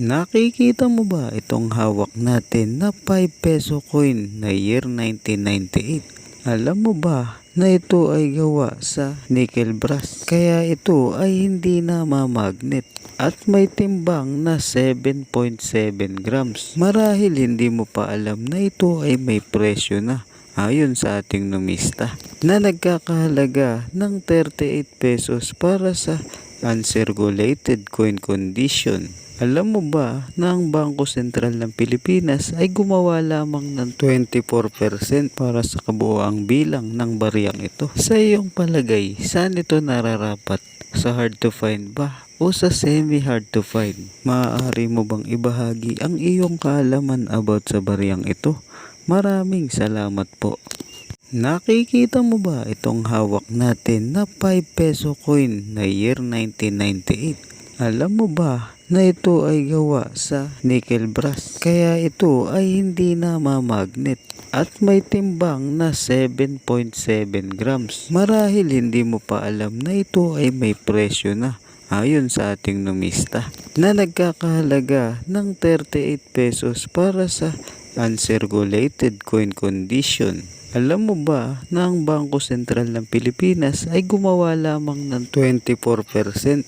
Nakikita mo ba itong hawak natin na 5 peso coin na year 1998? Alam mo ba na ito ay gawa sa nickel brass kaya ito ay hindi na mamagnet at may timbang na 7.7 grams. Marahil hindi mo pa alam na ito ay may presyo na ayon sa ating numista na nagkakahalaga ng 38 pesos para sa uncirculated coin condition. Alam mo ba na ang Bangko Sentral ng Pilipinas ay gumawa lamang ng 24% para sa kabuoang bilang ng bariyang ito? Sa iyong palagay, saan ito nararapat? Sa hard to find ba? O sa semi hard to find? Maaari mo bang ibahagi ang iyong kaalaman about sa bariyang ito? Maraming salamat po. Nakikita mo ba itong hawak natin na 5 peso coin na year 1998? Alam mo ba na ito ay gawa sa nickel brass kaya ito ay hindi na mamagnet at may timbang na 7.7 grams. Marahil hindi mo pa alam na ito ay may presyo na ayon sa ating numista na nagkakahalaga ng 38 pesos para sa uncirculated coin condition. Alam mo ba na ang Bangko Sentral ng Pilipinas ay gumawa lamang ng 24%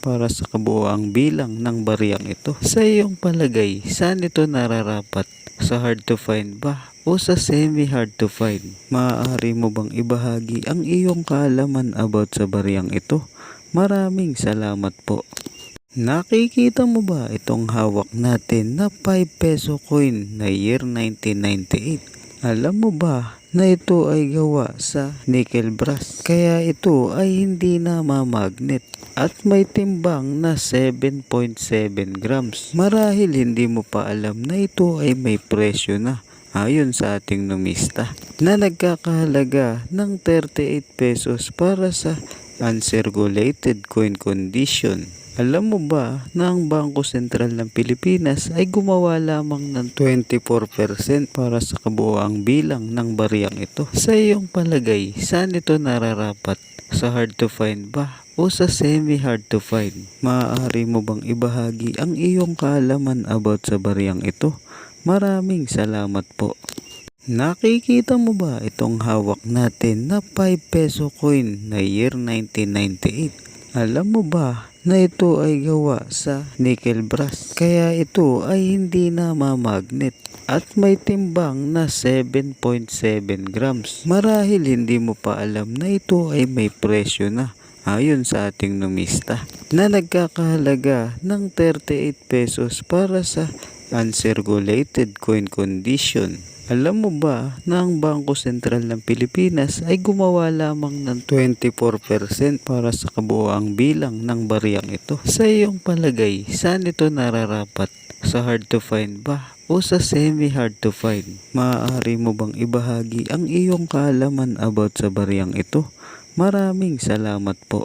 para sa kabuoang bilang ng bariyang ito? Sa iyong palagay, saan ito nararapat? Sa hard to find ba? O sa semi hard to find? Maaari mo bang ibahagi ang iyong kaalaman about sa bariyang ito? Maraming salamat po. Nakikita mo ba itong hawak natin na 5 peso coin na year 1998? Alam mo ba na ito ay gawa sa nickel brass kaya ito ay hindi na mamagnet at may timbang na 7.7 grams. Marahil hindi mo pa alam na ito ay may presyo na ayon sa ating numista na nagkakahalaga ng 38 pesos para sa uncirculated coin condition. Alam mo ba na ang Bangko Sentral ng Pilipinas ay gumawa lamang ng 24% para sa kabuoang bilang ng bariyang ito? Sa iyong palagay, saan ito nararapat? Sa hard to find ba? O sa semi hard to find? Maaari mo bang ibahagi ang iyong kaalaman about sa bariyang ito? Maraming salamat po. Nakikita mo ba itong hawak natin na 5 peso coin na year 1998? Alam mo ba na ito ay gawa sa nickel brass kaya ito ay hindi na mamagnet at may timbang na 7.7 grams. Marahil hindi mo pa alam na ito ay may presyo na ayon sa ating numista na nagkakahalaga ng 38 pesos para sa uncirculated coin condition. Alam mo ba na ang Bangko Sentral ng Pilipinas ay gumawa lamang ng 24% para sa kabuoang bilang ng bariyang ito? Sa iyong palagay, saan ito nararapat? Sa hard to find ba? O sa semi hard to find? Maaari mo bang ibahagi ang iyong kaalaman about sa bariyang ito? Maraming salamat po.